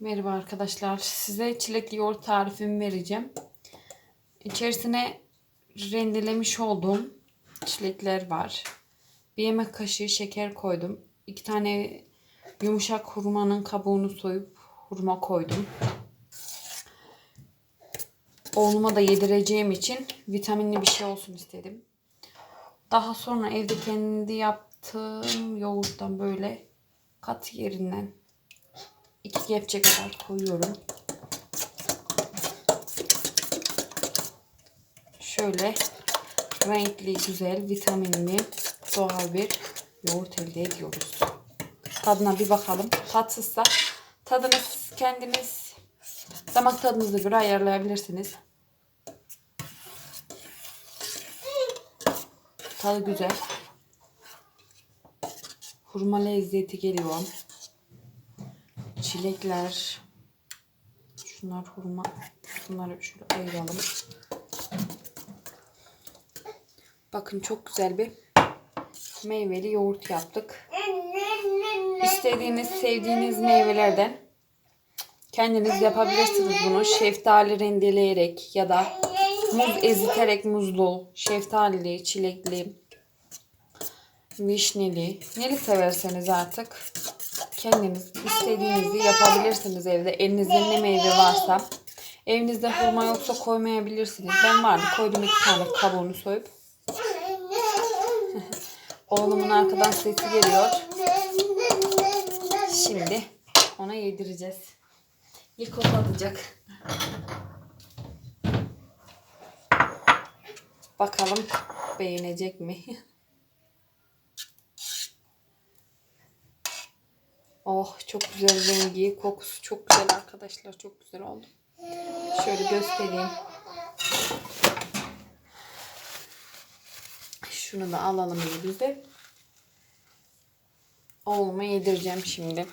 Merhaba arkadaşlar. Size çilekli yoğurt tarifimi vereceğim. İçerisine rendelemiş olduğum çilekler var. Bir yemek kaşığı şeker koydum. İki tane yumuşak hurmanın kabuğunu soyup hurma koydum. Oğluma da yedireceğim için vitaminli bir şey olsun istedim. Daha sonra evde kendi yaptığım yoğurttan böyle kat yerinden iki kepçe kadar koyuyorum. Şöyle renkli, güzel, vitaminli, doğal bir yoğurt elde ediyoruz. Tadına bir bakalım. Tatsızsa tadınız kendiniz damak tadınıza göre ayarlayabilirsiniz. Tadı güzel. Hurma lezzeti geliyor. Çilekler. Şunlar hurma. Bunları şöyle ayıralım. Bakın çok güzel bir meyveli yoğurt yaptık. İstediğiniz, sevdiğiniz meyvelerden kendiniz yapabilirsiniz bunu. Şeftali rendeleyerek ya da muz eziterek muzlu, şeftalili, çilekli, vişneli, neli severseniz artık kendiniz istediğinizi yapabilirsiniz evde. Elinizde ne meyve varsa. Evinizde hurma yoksa koymayabilirsiniz. Ben vardı koydum iki tane kabuğunu soyup. Oğlumun arkadan sesi geliyor. Şimdi ona yedireceğiz. İlk o tadacak. Bakalım beğenecek mi? Oh çok güzel rengi, kokusu çok güzel arkadaşlar. Çok güzel oldu. Şöyle göstereyim. Şunu da alalım elimize. Oğluma yedireceğim şimdi.